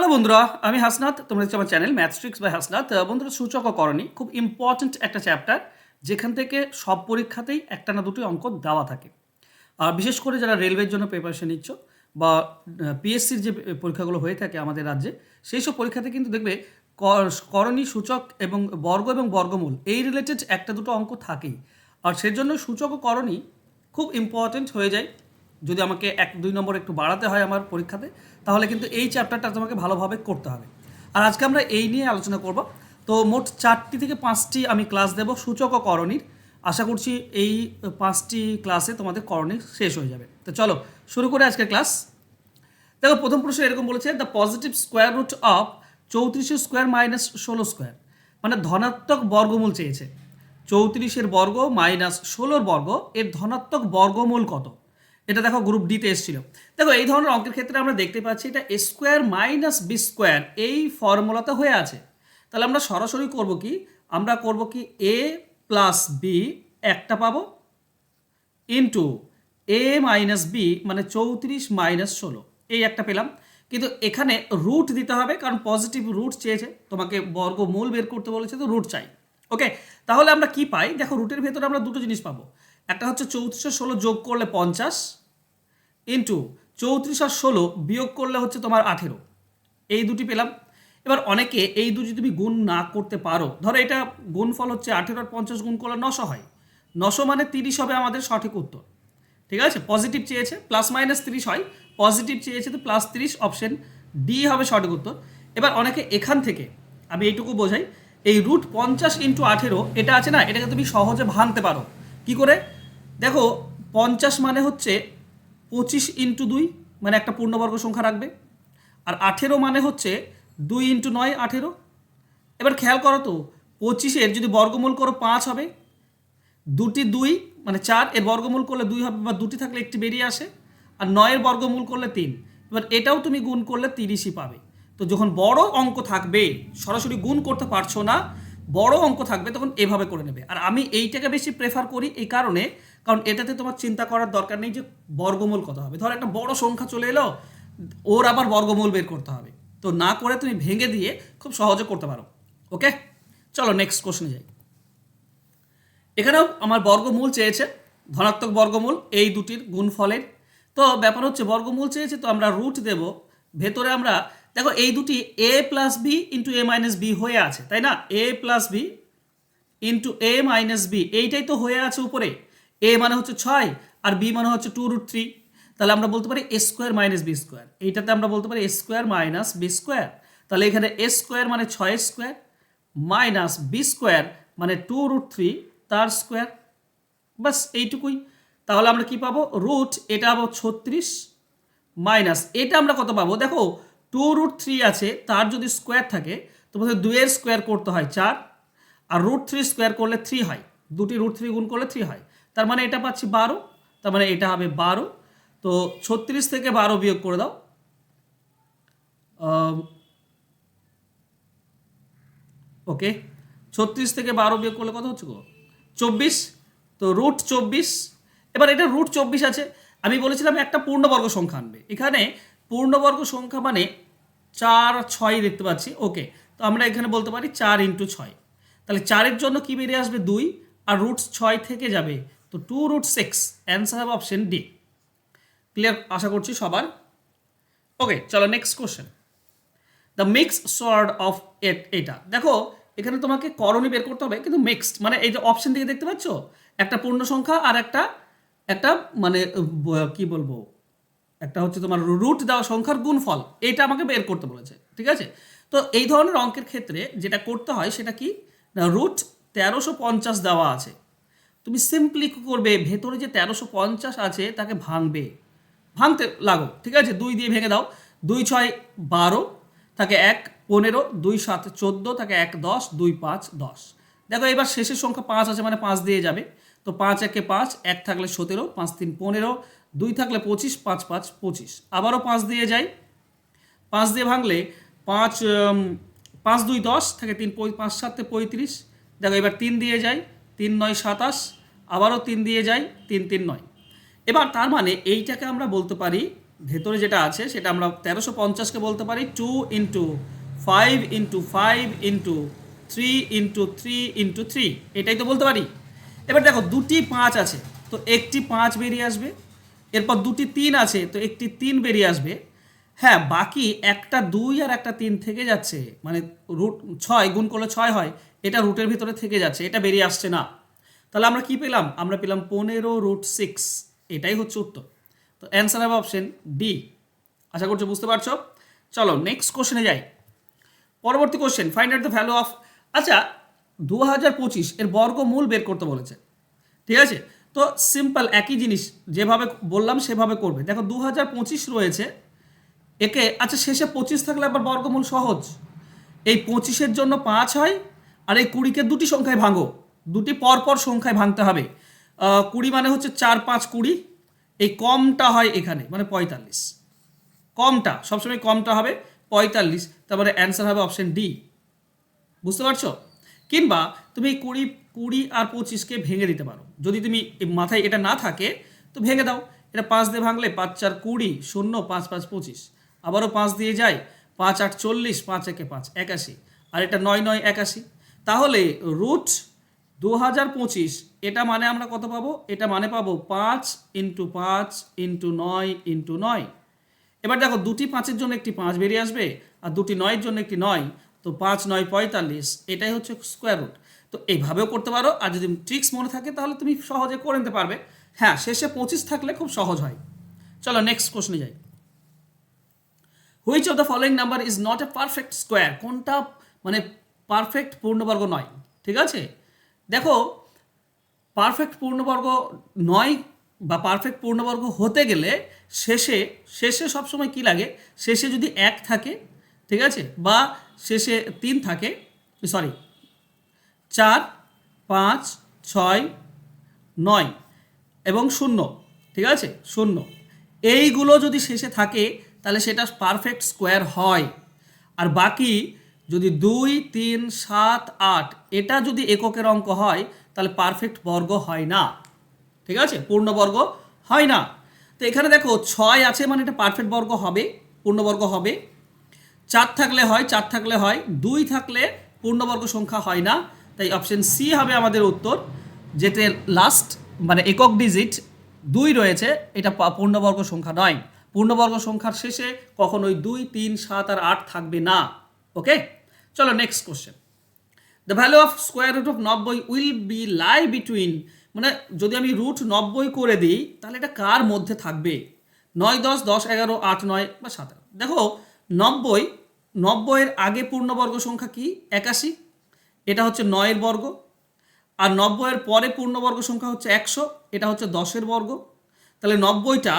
Hello বন্ধুরা, আমি হাসনাত। তোমরা হচ্ছে আমার চ্যানেল ম্যাথস্ট্রিক্স বাই হাসনাত। বন্ধুরা সূচক করণী খুব ইম্পর্ট্যান্ট একটা চ্যাপ্টার যেখান থেকে সব পরীক্ষাতেই একটা না দুটি অঙ্ক দেওয়া থাকে। আর বিশেষ করে যারা রেলওয়ের জন্য প্রিপারেশন নিচ্ছ বা পিএসসির যে পরীক্ষাগুলো হয়ে থাকে আমাদের রাজ্যে, সেই সব পরীক্ষাতে কিন্তু দেখবে কর- করণী, সূচক এবং বর্গ এবং বর্গমূল, এই রিলেটেড একটা দুটো অঙ্ক থাকেই। আর সেজন্য সূচক করণী খুব ইম্পর্ট্যান্ট হয়ে যায়। যদি আমাকে এক দুই নম্বর একটু বাড়াতে হয় আমার পরীক্ষাতে, তাহলে কিন্তু এই চ্যাপ্টারটা তোমাকে ভালোভাবে করতে হবে। আর আজকে আমরা এই নিয়ে আলোচনা করব। তো মোট চারটি থেকে পাঁচটি আমি ক্লাস দেব, সূচক ও করণীর। আশা করছি এই পাঁচটি ক্লাসে তোমাদের করণী শেষ হয়ে যাবে। তো চলো, শুরু করে আজকের ক্লাস দেখো, প্রথম প্রশ্ন এরকম বলেছে the positive square root of চৌত্রিশের square minus ষোলো স্কোয়ার মানে ধনাত্মক বর্গমূল চেয়েছে। চৌত্রিশের বর্গ মাইনাস ষোলোর বর্গ, এর ধনাত্মক বর্গমূল কত? এটা দেখো গ্রুপ ডিতে এসেছিল। দেখো এই ধরনের অঙ্কের ক্ষেত্রে আমরা দেখতে পাচ্ছি এটা A square minus B square এই ফর্মুলাতে হয়ে আছে। তাহলে আমরা সরাসরি করব কি? আমরা করব কি এ প্লাস বি একটা পাবো ইন্টু এ মাইনাস বি মানে চৌত্রিশ মাইনাস ষোলো, এই একটা পেলাম। কিন্তু এখানে রুট দিতে হবে কারণ পজিটিভ রুট চেয়েছে, তোমাকে বর্গমূল বের করতে বলেছে, তো রুট চাই। ওকে তাহলে আমরা কি পাই? দেখো রুটের ভেতরে আমরা দুটো জিনিস পাবো। একটা হচ্ছে চৌত্রিশ আর ষোলো যোগ করলে পঞ্চাশ ইন্টু চৌত্রিশ আর ষোলো বিয়োগ করলে হচ্ছে তোমার আঠেরো। এই দুটি পেলাম। এবার অনেকে এই দুটি তুমি গুণ না করতে পারো, ধরো এটা গুণফল হচ্ছে আঠেরো আর পঞ্চাশ গুণ করলে নশো হয়। নশো মানে তিরিশ হবে আমাদের সঠিক উত্তর। ঠিক আছে? পজিটিভ চেয়েছে প্লাস মাইনাস তিরিশ হয়। পজিটিভ চেয়েছে তো প্লাস তিরিশ অপশন ডি হবে সঠিক উত্তর। এবার অনেকে এখান থেকে, আমি এইটুকু বোঝাই, এই রুট পঞ্চাশ ইন্টু আঠেরো, এটা আছে না, এটাকে তুমি সহজে ভাঙতে পারো। কি করে? দেখো, পঞ্চাশ মানে হচ্ছে পঁচিশ ইন্টু দুই মানে একটা পূর্ণবর্গ সংখ্যা রাখবে। আর আঠেরো মানে হচ্ছে দুই ইন্টু নয়, আঠেরো। এবার খেয়াল করো তো, পঁচিশের যদি বর্গমূল করো পাঁচ হবে, দুটি দুই মানে চার, এর বর্গমূল করলে দুই হবে, বা দুটি থাকলে একটি বেরিয়ে আসে, আর নয়ের বর্গমূল করলে তিন। এবার এটাও তুমি গুণ করলে তিরিশই পাবে। তো যখন বড় অঙ্ক থাকবে, সরাসরি গুণ করতে পারছ না, বড় অঙ্ক থাকবে, তখন এভাবে করে নেবে। আর আমি এইটাকে বেশি প্রেফার করি এই কারণে কারণ এটাতে তোমার চিন্তা করার দরকার নেই যে বর্গমূল কত হবে। ধর একটা বড় সংখ্যা চলে এলো, ওর আবার বর্গমূল বের করতে হবে। তো না করে তুমি ভেঙে দিয়ে খুব সহজে করতে পারো। ওকে? চলো নেক্সট কোশ্চেনে যাই। এখানেও আমার বর্গমূল চেয়েছে, ধনাত্মক বর্গমূল, এই দুটির গুণফলের। তো ব্যাপার হচ্ছে বর্গমূল চেয়েছে, তো আমরা রুট দেব। ভেতরে আমরা, দেখো এই দুটি A plus B into A minus B হয়ে আছে, তাই না? A plus B into A minus B এইটাই তো হয়ে আছে উপরে। এ মানে হচ্ছে ছয় আর বি মানে হচ্ছে টু রুট থ্রি তাহলে আমরা বলতে পারি A square minus B square এইটাতে আমরা বলতে পারি A square minus B square তাহলে এখানে এ স্কোয়ার মানে ছয় স্কোয়ার মাইনাস বি স্কোয়ার মানে টু রুট থ্রি তার স্কোয়ার বাস এইটুকুই। তাহলে আমরা কি পাবো? রুট এটা পাবো ছত্রিশ মাইনাস এটা আমরা কত পাবো? দেখো টু রুট থ্রি আছে, তার যদি স্কোয়ার থাকে, তো বলতে দুইয়ের স্কোয়ার করতে হয় চার, আর রুট থ্রি স্কোয়ার করলে থ্রি হয়। দুটি রুট থ্রি গুণ করলে থ্রি হয়। তার মানে এটা পাচ্ছি বারো, তার মানে এটা হবে বারো। তো ছত্রিশ থেকে বারো বিয়োগ করে দাও। ওকে, ছত্রিশ থেকে বারো বিয়োগ করলে কত হচ্ছে গো? চব্বিশ, তো রুট চব্বিশ। এবার এটা রুট চব্বিশ আছে, আমি বলেছিলাম একটা পূর্ণবর্গ সংখ্যা আনবে। এখানে পূর্ণবর্গ সংখ্যা মানে চার, ছয় দেখতে পাচ্ছি। ওকে, তো আমরা এখানে বলতে পারি চার ইন্টু ছয়। তাহলে চারের জন্য কি বেরিয়ে আসবে? দুই, আর রুট ছয় থেকে যাবে তো টু রুট সিক্স অ্যান্সার হবে অপশন ডি ক্লিয়ার আশা করছি সবার। ওকে চলো next question the mix surd of eight এটা। দেখো, এখানে তোমাকে করণী বের করতে হবে, কিন্তু মিক্সড মানে এই যে অপশন দিকে দেখতে পাচ্ছ? একটা পূর্ণ সংখ্যা আর একটা একটা মানে কি বলব? একটা হচ্ছে তোমার রুট দেওয়া সংখ্যার গুণফল। এইটা আমাকে বের করতে বলেছে, ঠিক আছে? তো এই ধরনের অঙ্কের ক্ষেত্রে যেটা করতে হয়, সেটা কি? রুট তেরোশো পঞ্চাশ দেওয়া আছে। তুমি সিম্পলি করবে? ভেতরে যে তেরোশো পঞ্চাশ আছে, তাকে ভাঙবে। ভাঙতে লাগো, ঠিক আছে? দুই দিয়ে ভেঙে দাও। দুই ছয় বারো, তাকে এক পনেরো, দুই সাত চোদ্দ, তাকে এক দশ, দুই পাঁচ দশ। দেখো, এবার শেষের সংখ্যা পাঁচ আছে মানে পাঁচ দিয়ে যাবে। তো পাঁচ, একে পাঁচ, এক থাকলে সতেরো, পাঁচ তিন পনেরো, দুই থাকলে পঁচিশ, পাঁচ পাঁচ পঁচিশ। আবারও পাঁচ দিয়ে যাই। পাঁচ দিয়ে ভাঙলে পাঁচ পাঁচ দুই দশ থাকে তিন পাঁচ সাতে পঁয়ত্রিশ। দেখো, এবার তিন দিয়ে যাই। তিন নয় সাতাশ, আবারও তিন দিয়ে যাই, তিন তিন নয়। এবার তার মানে এইটাকে আমরা বলতে পারি, ভেতরে যেটা আছে সেটা আমরা তেরোশো পঞ্চাশকে বলতে পারি two into five into five into three into three into three এটাই তো বলতে পারি। এবার দেখো দুটি পাঁচ আছে, তো একটি পাঁচ বেরিয়ে আসবে, এরপর দুটি তিন আছে, তো একটি তিন বেরিয়ে আসবে। হ্যাঁ বাকি একটা দুই আর একটা তিন থেকে যাচ্ছে মানে রুট ছয় গুণ করলে ছয় হয় এটা রুটের ভিতরে থেকে যাচ্ছে, এটা বেরিয়ে আসছে না। তাহলে আমরা কি পেলাম? আমরা পেলাম পনেরো রুট সিক্স এটাই হচ্ছে উত্তর। তো অ্যান্সার হবে অপশন ডি আশা করছি বুঝতে পারছ? চলো নেক্সট কোশ্চেনে যাই। পরবর্তী question find out the value of আচ্ছা দু হাজার পঁচিশ এর বর্গমূল বের করতে বলেছে। ঠিক আছে? তো সিম্পল একই জিনিস, যেভাবে বললাম সেভাবে করবে। দেখো দু হাজার পঁচিশ রয়েছে, একে আচ্ছা শেষে পঁচিশ থাকলে আবার বর্গমূল সহজ। এই পঁচিশের জন্য পাঁচ হয় আর এই কুড়িকে দুটি সংখ্যায় ভাঙো। দুটি পরপর সংখ্যায় ভাঙতে হবে। কুড়ি মানে হচ্ছে চার পাঁচ কুড়ি। এই কমটা হয় এখানে মানে পঁয়তাল্লিশ। কমটা, সবসময় কমটা হবে পঁয়তাল্লিশ তারপরে অ্যান্সার হবে অপশন ডি। বুঝতে পারছ? কিংবা তুমি কুড়ি কুড়ি আর পঁচিশকে ভেঙে দিতে পারো। যদি তুমি মাথায় এটা না থাকে, তো ভেঙে দাও। এটা পাঁচ দিয়ে ভাঙলে পাঁচ চার কুড়ি, শূন্য, পাঁচ পাঁচ, পঁচিশ। আবারও পাঁচ দিয়ে যায়, পাঁচ আট চল্লিশ, পাঁচ একে পাঁচ, একাশি। আর এটা নয় নয়, একাশি। তাহলে রুট দু হাজার পঁচিশ, এটা মানে আমরা কত পাবো? এটা মানে পাবো পাঁচ ইন্টু পাঁচ ইন্টু নয় ইন্টু নয়। এবার দেখো, দুটি পাঁচের জন্য একটি পাঁচ বেরিয়ে আসবে আর দুটি নয়ের জন্য একটি নয়। তো পাঁচ, নয়, পঁয়তাল্লিশ, এটাই হচ্ছে স্কোয়ার রুট তো এইভাবেও করতে পারো, আর যদি ট্রিক্স মনে থাকে তাহলে তুমি সহজে করে নিতে পারবে। হ্যাঁ শেষে পঁচিশ থাকলে খুব সহজ হয়। চলো নেক্সট কোশ্চনে যাই। Which of the following number is not a perfect square কোনটা মানে পারফেক্ট পূর্ণবর্গ নয়, ঠিক আছে? দেখো পারফেক্ট পূর্ণবর্গ নয় বা পারফেক্ট পূর্ণবর্গ হতে গেলে শেষে শেষে সবসময় কি লাগে? শেষে যদি এক থাকে, ঠিক আছে? বা শেষে তিন থাকে সরি চার, পাঁচ, ছয়, নয় এবং শূন্য, ঠিক আছে? শূন্য। এইগুলো যদি শেষে থাকে, তাহলে সেটা পারফেক্ট স্কোয়ার হয়। আর বাকি যদি দুই, তিন, সাত, আট, এটা যদি এককের অঙ্ক হয়, তাহলে পারফেক্ট বর্গ হয় না। ঠিক আছে? পূর্ণবর্গ হয় না। তো এখানে দেখো, ছয় আছে মানে এটা পারফেক্ট বর্গ হবে পূর্ণবর্গ হবে। চার থাকলে হয়, চার থাকলে হয়, দুই থাকলে পূর্ণবর্গ সংখ্যা হয় না। তাই অপশন সি হবে আমাদের উত্তর যেতে লাস্ট মানে একক ডিজিট দুই রয়েছে, এটা পূর্ণবর্গ সংখ্যা নয়। পূর্ণবর্গ সংখ্যার শেষে কখনোই দুই, তিন, সাত আর আট থাকবে না। ওকে চলো next question the value of square root of নব্বই উইল বি লাই বিটুইন মানে যদি আমি রুট নব্বই করে দিই, তাহলে এটা কার মধ্যে থাকবে? নয়, দশ দশ, এগারো, আট, নয় বা সাতারো দেখো, নব্বই, নব্বইয়ের আগে পূর্ণবর্গ সংখ্যা কি? একাশি। এটা হচ্ছে নয়ের বর্গ। আর নব্বইয়ের পরে পূর্ণবর্গ সংখ্যা হচ্ছে একশো। এটা হচ্ছে দশের বর্গ। তাহলে নব্বইটা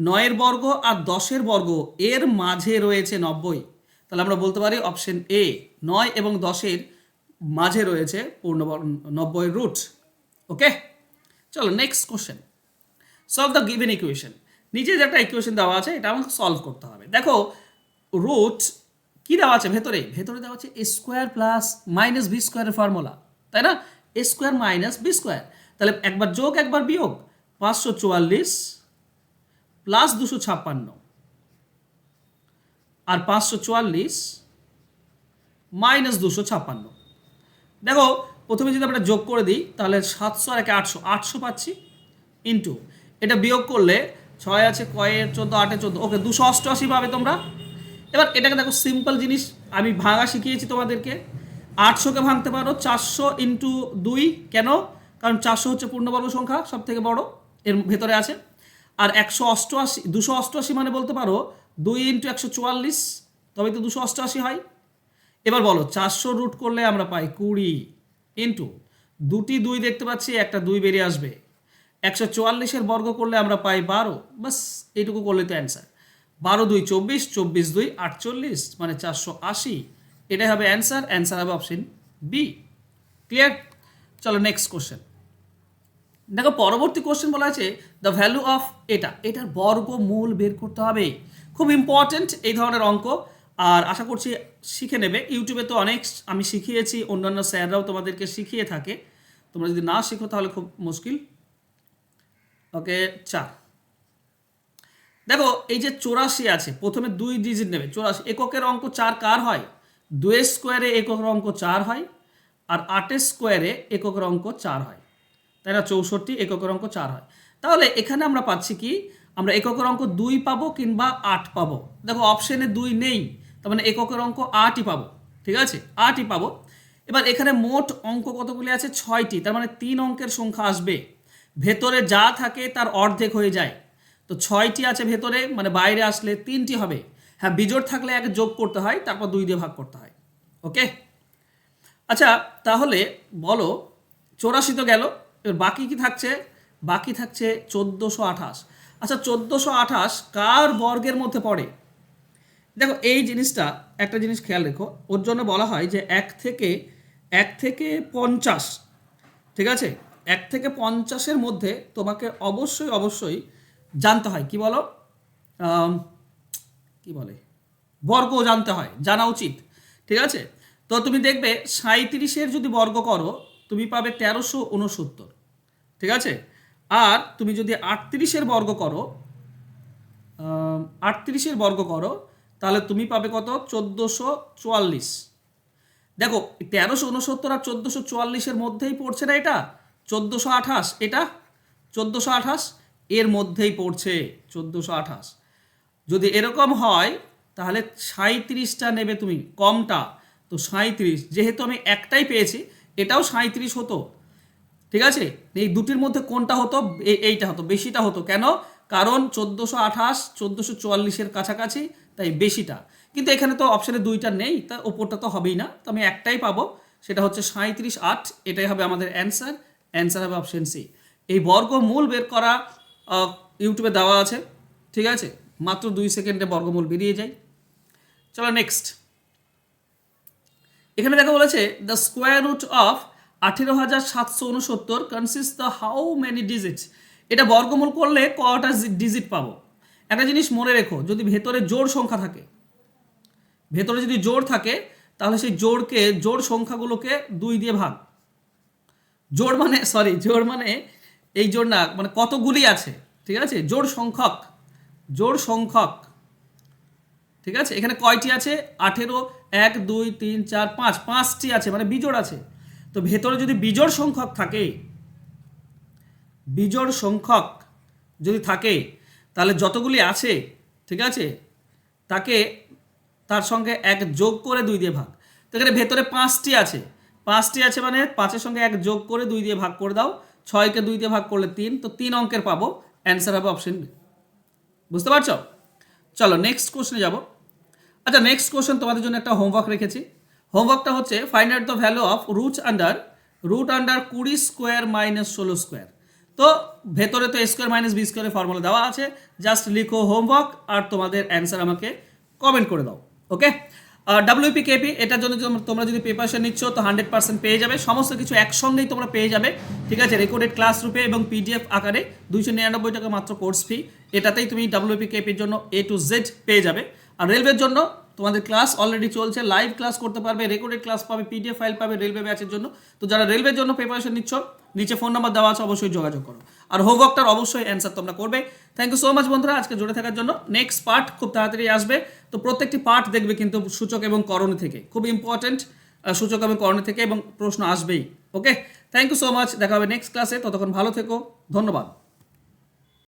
নয়ের বর্গ আর দশের বর্গ, এর মাঝে রয়েছে নব্বই। তাহলে আমরা বলতে পারি অপশন এ নয় এবং দশের মাঝে রয়েছে পূর্ণবর্গ নব্বইয়ের রুট ওকে চলো next question solve the given equation নিচে যে একটা ইকুয়েশন দেওয়া আছে, এটা আমাকে সলভ করতে হবে। দেখো রুট কি দেওয়া আছে ভেতরে? ভেতরে দেওয়া আছে A square plus minus B স্কোয়ারের ফর্মুলা তাই না? A square minus B square তাহলে একবার যোগ, একবার বিয়োগ। পাঁচশো চুয়াল্লিশ প্লাস দুশো ছাপ্পান্ন। আর পাঁচশো চুয়াল্লিশ মাইনাস দুশো ছাপ্পান্ন। দেখো, প্রথমে যদি আমরা যোগ করে দিই, তাহলে সাতশো আর একে আটশো আটশো পাচ্ছি ইন্টু এটা বিয়োগ করলে ছয় আছে কয়ের চোদ্দ আটে চোদ্দ, ওকে, দুশো অষ্টআশি পাবে তোমরা। এবার এটাকে দেখো সিম্পল জিনিস, আমি ভাঙা শিখিয়েছি তোমাদেরকে। আটশোকে ভাঙতে পারো, চারশো ইন্টু দুই, কেন? কারণ চারশো হচ্ছে পূর্ণবর্গ সংখ্যা সব থেকে বড়, এর ভেতরে আছে। আর একশো অষ্টআশি, দুশো অষ্টআশি মানে বলতে পারো দুই ইন্টু একশো চুয়াল্লিশ, তবে তো দুশো অষ্টআশি হয়। এবার বলো, চারশো রুট করলে আমরা পাই কুড়ি ইন্টু দুটি দুই দেখতে পাচ্ছি, একটা দুই বেরিয়ে আসবে। একশো চুয়াল্লিশের বর্গ করলে আমরা পাই বারো বাস এইটুকু করলে তো অ্যান্সার বারো দুই চব্বিশ চব্বিশ দুই আটচল্লিশ মানে চারশো আশি, এটাই হবে অ্যান্সার অ্যান্সার হবে অপশন বি ক্লিয়ার চলো নেক্সট কোশ্চেন দেখো, পরবর্তী কোশ্চেন বলা আছে দ্য ভ্যালু অফ এটা এটার বর্গমূল বের করতে হবে। খুব ইম্পর্ট্যান্ট এই ধরনের অঙ্ক। আর আশা করছি শিখে নেবে। ইউটিউবে তো অনেক আমি শিখিয়েছি, অন্যান্য স্যাররাও তোমাদেরকে শিখিয়ে থাকে। তোমরা যদি না শিখো, তাহলে খুব মুশকিল। ওকে চার। দেখো, এই যে চৌরাশি আছে, প্রথমে দুই ডিজিট নেবে। চৌরাশি এককের অঙ্ক চার কার হয়? দুয়ের স্কোয়ারে এককের অঙ্ক চার হয়, আর আটের স্কোয়ারে এককের অঙ্ক চার হয়। তাই না চৌষট্টি এককের অঙ্ক চার হয়। তাহলে এখানে আমরা পাচ্ছি কি? আমরা এককের অঙ্ক দুই পাবো কিংবা আট পাবো। দেখো অপশনে দুই নেই, তার মানে এককের অঙ্ক আটই পাবো, ঠিক আছে? আটই পাবো। এবার এখানে মোট অঙ্ক কতগুলি আছে? ছয়টি, তার মানে তিন অঙ্কের সংখ্যা আসবে। ভেতরে যা থাকে তার অর্ধেক হয়ে যায়। তো ছয়টি আছে ভেতরে মানে বাইরে আসলে তিনটি হবে। হ্যাঁ বিজোড় থাকলে এক যোগ করতে হয়, তারপর দুই দিয়ে ভাগ করতে হয়। ওকে? আচ্ছা তাহলে বলো, চৌরাশি তো গেল। এবার বাকি কি থাকছে? বাকি থাকছে চোদ্দোশো আঠাশ। আচ্ছা চোদ্দোশো আঠাশ কার বর্গের মধ্যে পড়ে? দেখো, এই জিনিসটা, একটা জিনিস খেয়াল রেখো, ওর জন্য বলা হয় যে এক থেকে এক থেকে পঞ্চাশ, ঠিক আছে? এক থেকে পঞ্চাশের মধ্যে তোমাকে অবশ্যই অবশ্যই জানতে হয়, কি বলো? কি বলে? বর্গ জানতে হয়, জানা উচিত, ঠিক আছে? তো তুমি দেখবে সাঁত্রিশের যদি বর্গ করো তুমি পাবে তেরোশো উনসত্তর ঠিক আছে? আর তুমি যদি আটত্রিশের বর্গ করো আটত্রিশের বর্গ করো, তাহলে তুমি পাবে কত? চোদ্দোশো চুয়াল্লিশ। দেখো তেরোশো উনসত্তর আর চোদ্দোশো চুয়াল্লিশের মধ্যেই পড়ছে না এটা? চোদ্দোশো আঠাশ। এটা? চোদ্দোশো আঠাশ? এর মধ্যেই পড়ছে চোদ্দোশো আঠাশ। যদি এরকম হয়, তাহলে সাঁত্রিশটা নেবে তুমি, কমটা। তো সাঁত্রিশ যেহেতু আমি একটাই পেয়েছি এটাও সাঁত্রিশ হতো। ঠিক আছে? এই দুটির মধ্যে কোনটা হতো? এইটা হতো, বেশিটা হতো। কেন? কারণ চোদ্দোশো আঠাশ, চোদ্দোশো চুয়াল্লিশের কাছাকাছি, তাই বেশিটা। কিন্তু এখানে তো অপশানে দুইটা নেই, তা ওপরটা তো হবেই না। তো আমি একটাই পাবো, সেটা হচ্ছে সাঁত্রিশ আট, এটাই হবে আমাদের অ্যান্সার অ্যান্সার হবে অপশন সি এই বর্গমূল বের করা ইউটিউবে দেওয়া আছে, ঠিক আছে? মাত্র দুই সেকেন্ডে বর্গমূল বেরিয়ে যায়। চলো নেক্সট এখানে দেখা বলেছে দ্য স্কোয়ার রুট অফ আঠেরো হাজার সাতশো উনসত্তর consist the how many digits এটা বর্গমূল করলে কটা ডিজিট পাবো? একটা জিনিস মনে রেখো, যদি ভেতরে জোড় সংখ্যা থাকে, ভেতরে যদি জোড় থাকে, তাহলে সেই জোড়কে, জোড় সংখ্যাগুলোকে দুই দিয়ে ভাগ। জোড় মানে সরি জোড় মানে এই জোড় না মানে কতগুলি আছে, ঠিক আছে? জোড় সংখ্যক জোড় সংখ্যক, ঠিক আছে? এখানে কয়টি আছে? আঠেরো এক, দুই, তিন, চার, পাঁচ, পাঁচটি আছে মানে বিজোড় আছে। তো ভেতরে যদি বিজোড় সংখ্যক থাকে, বিজোড় সংখ্যক যদি থাকে, তাহলে যতগুলি আছে, ঠিক আছে, তাকে তার সঙ্গে এক যোগ করে দুই দিয়ে ভাগ। তো এখানে ভেতরে পাঁচটি আছে। পাঁচটি আছে মানে পাঁচের সঙ্গে এক যোগ করে দুই দিয়ে ভাগ করে দাও। ছয়কে দুই দিয়ে ভাগ করলে তিন, তো তিন অঙ্কের পাবো। অ্যান্সার হবে অপশন বুঝতে পারছ? চলো নেক্সট কোশ্চেনে যাব। আচ্ছা নেক্সট কোশ্চেন তোমাদের জন্য একটা হোমওয়ার্ক রেখেছি। হোমওয়ার্কটা হচ্ছে find out the value of root under root under কুড়ি স্কোয়ার মাইনাস ষোলো স্কোয়ার তো ভেতরে তো স্কোয়ার মাইনাস বি স্কোয়ারের ফর্মুলা দেওয়া আছে। জাস্ট লিখো হোমওয়ার্ক আর তোমাদের অ্যান্সার আমাকে কমেন্ট করে দাও ওকে ডাব্লিউপি কেপি এটার জন্য তোমরা যদি প্রিপারেশন নিচ্ছ, তো হান্ড্রেড পার্সেন্ট পেয়ে যাবে। সমস্ত কিছু একসঙ্গেই তোমরা পেয়ে যাবে। ঠিক আছে রেকর্ডেড ক্লাস রূপে এবং পিডিএফ আকারে দুইশো নিরানব্বই টাকা মাত্র কোর্স ফি এটাতেই তুমি ডাব্লিউপি কেপির জন্য এ টু জেড পেয়ে যাবে। আর রেলওয়ের জন্য তোমাদের ক্লাস অলরেডি চলছে লাইভ ক্লাস করতে পারবে রেকর্ডেড ক্লাস পাবে পিডিএফ ফাইল পাবে রেলওয়ে ব্যাচের জন্য। তো যারা রেলওয়ের জন্য প্রিপারেশন নিচ্ছ, নিচে ফোন নাম্বার দেওয়া আছে, অবশ্যই যোগাযোগ করো। আর হোমওয়ার্কটার অবশ্যই অ্যান্সার তোমরা করবে। থ্যাংক ইউ সো মাচ বন্ধুরা, আজকে জুড়ে থাকার জন্য। নেক্সট পার্ট খুব তাড়াতাড়ি আসবে। তো প্রত্যেকটি পার্ট দেখবে কিন্তু সূচক এবং করণী থেকে। খুব ইম্পর্টেন্ট সূচক এবং করণী থেকে এবং প্রশ্ন আসবেই। Okay thank you so much দেখা হবে নেক্সট ক্লাসে ততক্ষণ ভালো থেকো। ধন্যবাদ।